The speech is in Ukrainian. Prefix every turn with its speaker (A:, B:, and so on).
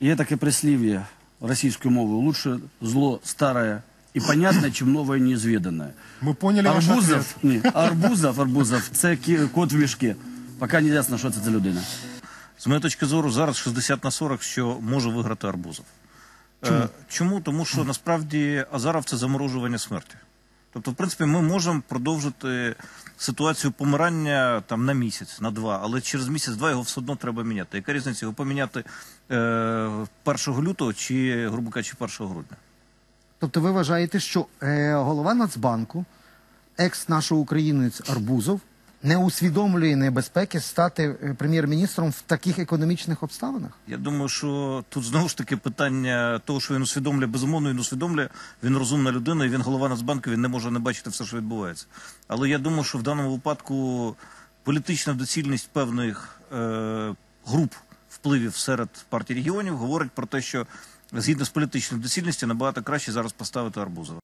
A: Є таке прислів'я російською мовою. Лучше зло старе і понятне, чим нове і неізвідане.
B: Мы поняли ваш
A: Арбузов, ні, Арбузов, Арбузов, це кі- кот в мішки. Поки не ясно, що це за людина.
C: З моєї точки зору, зараз 60 на 40, що може виграти Арбузов. Чому? Чому? Тому що насправді Азаров це заморожування смерті. Тобто, в принципі, ми можемо продовжити ситуацію помирання там на місяць, на два, але через місяць-два його все одно треба міняти. Яка різниця його поміняти е, 1 лютого чи, грубо кажучи, 1 грудня?
D: Тобто ви вважаєте, що е, голова Нацбанку, екс нашого українець Арбузов, не усвідомлює небезпеки стати е, прем'єр-міністром в таких економічних обставинах?
C: Я думаю, що тут знову ж таки питання того, що він усвідомлює, безумовно, він усвідомлює, він розумна людина, він голова Нацбанку, він не може не бачити все, що відбувається. Але я думаю, що в даному випадку політична доцільність певних е, груп впливів серед партій регіонів говорить про те, що згідно з політичною доцільністю набагато краще зараз поставити Арбузова.